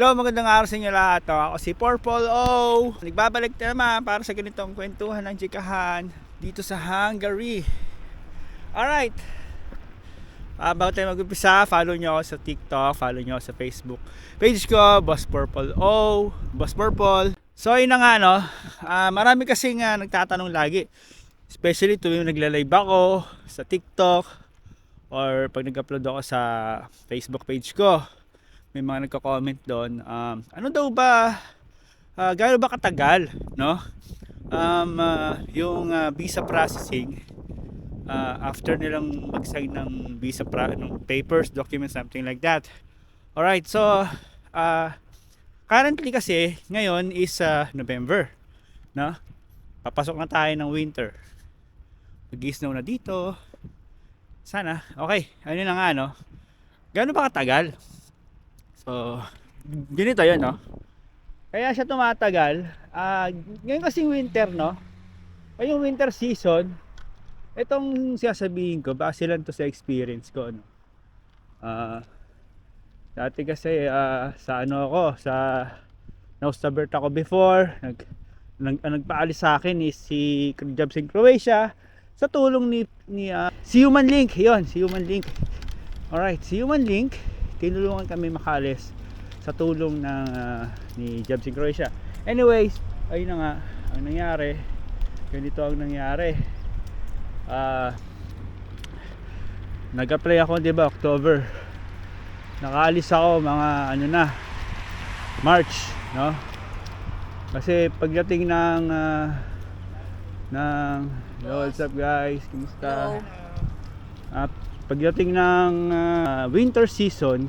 Hello, magandang araw sa inyo lahat. No? Ako si Purple O. Nagbabalik na naman para sa ganitong kwentuhan ng chikahan dito sa Hungary. Alright. Ah, bago tayo mag-umpisa, follow nyo ako sa TikTok, follow nyo sa Facebook page ko, Boss Purple O, Boss Purple. So, yun na nga, no? Ah, marami kasi nga nagtatanong lagi. Especially tuwing nagla-live ako sa TikTok or pag nag-upload ako sa Facebook page ko may mga nagko-comment doon um, ano daw ba uh, gaano ba katagal no? Um, uh, yung uh, visa processing uh, after nilang mag-sign ng visa pra- ng papers documents something like that. Alright so uh, currently kasi ngayon is uh, November no? Papasok na tayo ng winter. Mag-snow na dito. Sana okay ano na nga no? Gaano ba katagal So, ganito yun, no? Kaya siya tumatagal. Ah, ngayon kasing winter, no? O yung winter season, itong sasabihin ko, base lang to sa experience ko, no? Ah, dati kasi ah, sa ano ako, sa Naustabert ako before, nag, nag, nagpaalis sa akin is si Jobs in Croatia sa tulong ni, ni ah, si Human Link, yon si Human Link. Alright, si Human Link, tinulungan kami makalis sa tulong ng uh, ni Jobs in Croatia. Anyways, ayun na nga ang nangyari. Ganito ang nangyari. Uh, nag-apply ako, 'di ba, October. Nakaalis ako mga ano na March, no? Kasi pagdating ng uh, ng Hello, what's up guys? Kumusta? Uh, pagdating ng uh, winter season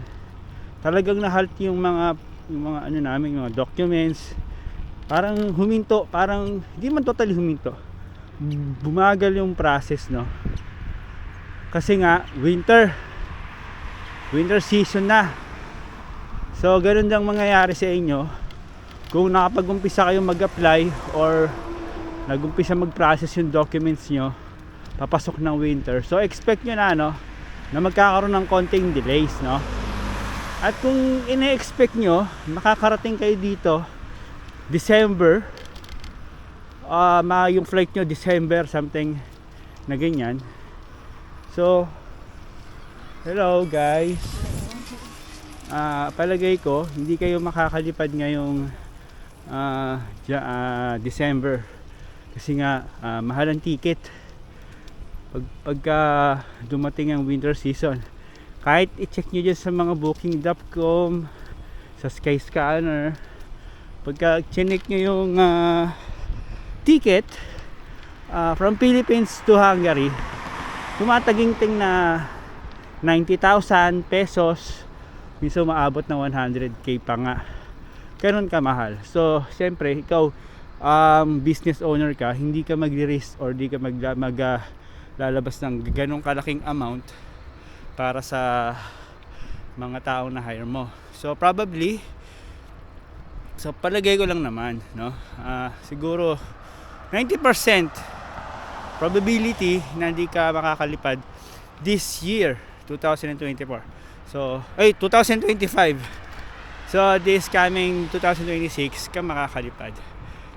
talagang nahalt yung mga yung mga ano namin mga documents. Parang huminto parang hindi man totally huminto. Bumagal yung process no? Kasi nga winter. Winter season na. So ganun lang mangyayari sa inyo. Kung nakapag-umpisa kayong mag-apply or nag-umpisa mag-process yung documents nyo papasok ng winter. So expect nyo na no na magkakaroon ng konting delays no? At kung ine-expect nyo makakarating kayo dito December uh, mga yung flight nyo December something na ganyan. So hello guys. Uh, palagay ko hindi kayo makakalipad ngayong uh, uh, December. Kasi nga uh, mahal ang ticket pag, pagka dumating ang winter season kahit i-check nyo dyan sa mga booking.com sa Skyscanner pagka chinek nyo yung uh, ticket uh, from Philippines to Hungary tumataginting na 90,000 pesos minsan maabot na 100k pa nga. Ganun kamahal. So siyempre ikaw um, business owner ka hindi ka magre-risk or di ka mag, mag uh, lalabas ng ganong kalaking amount para sa mga taong na hire mo. So probably so palagay ko lang naman no? Uh, siguro 90% probability na hindi ka makakalipad this year 2024 so ay 2025 so this coming 2026 ka makakalipad.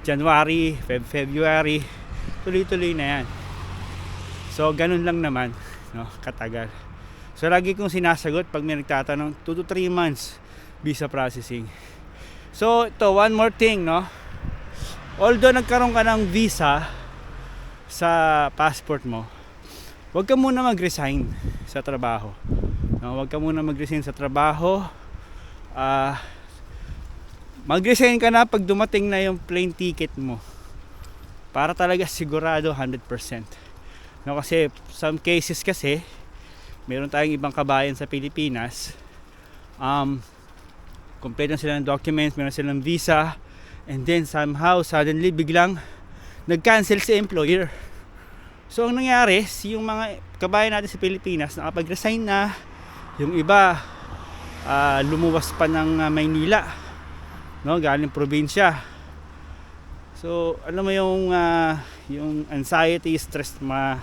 January, Feb February tuloy-tuloy na yan So, ganun lang naman, no, katagal. So, lagi kong sinasagot pag may nagtatanong, 2 to 3 months visa processing. So, ito, one more thing, no. Although nagkaroon ka ng visa sa passport mo, huwag ka muna mag-resign sa trabaho. No, huwag ka muna mag-resign sa trabaho. Ah, uh, mag-resign ka na pag dumating na yung plane ticket mo. Para talaga sigurado 100%. No, kasi some cases kasi meron tayong ibang kabayan sa Pilipinas. Um, complete na sila ng documents meron silang visa and then somehow suddenly biglang nag-cancel si employer. So ang nangyari yung mga kabayan natin sa Pilipinas nakapag-resign na. Yung iba uh, lumuwas pa ng uh, Maynila no galing probinsya. So alam mo yung uh, yung anxiety stress ma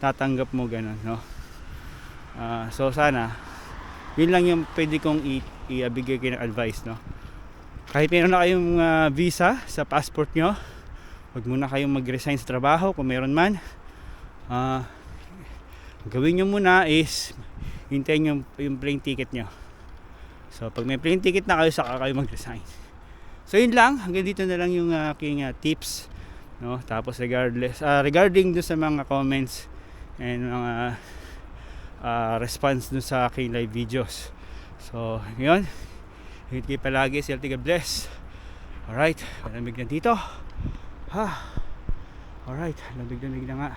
tatanggap mo ganun no? Uh, so sana yun lang yung pwede kong i- ibigay kayo ng advice no? Kahit meron na kayong ah, visa sa passport nyo huwag muna kayong mag-resign sa trabaho kung meron man. Ah, gawin nyo muna is hintayin yung, yung plane ticket nyo. So pag may plane ticket na kayo saka kayo mag-resign. So yun lang. Hanggang dito na lang yung ah, aking ah, tips no? Tapos regardless ah, regarding do sa mga comments and mga ah, response dun sa aking live videos so yun Hingit kayo palagi, Celtic God bless. Alright, malamig na dito. Ha. Alright, lamig-lamig na nga.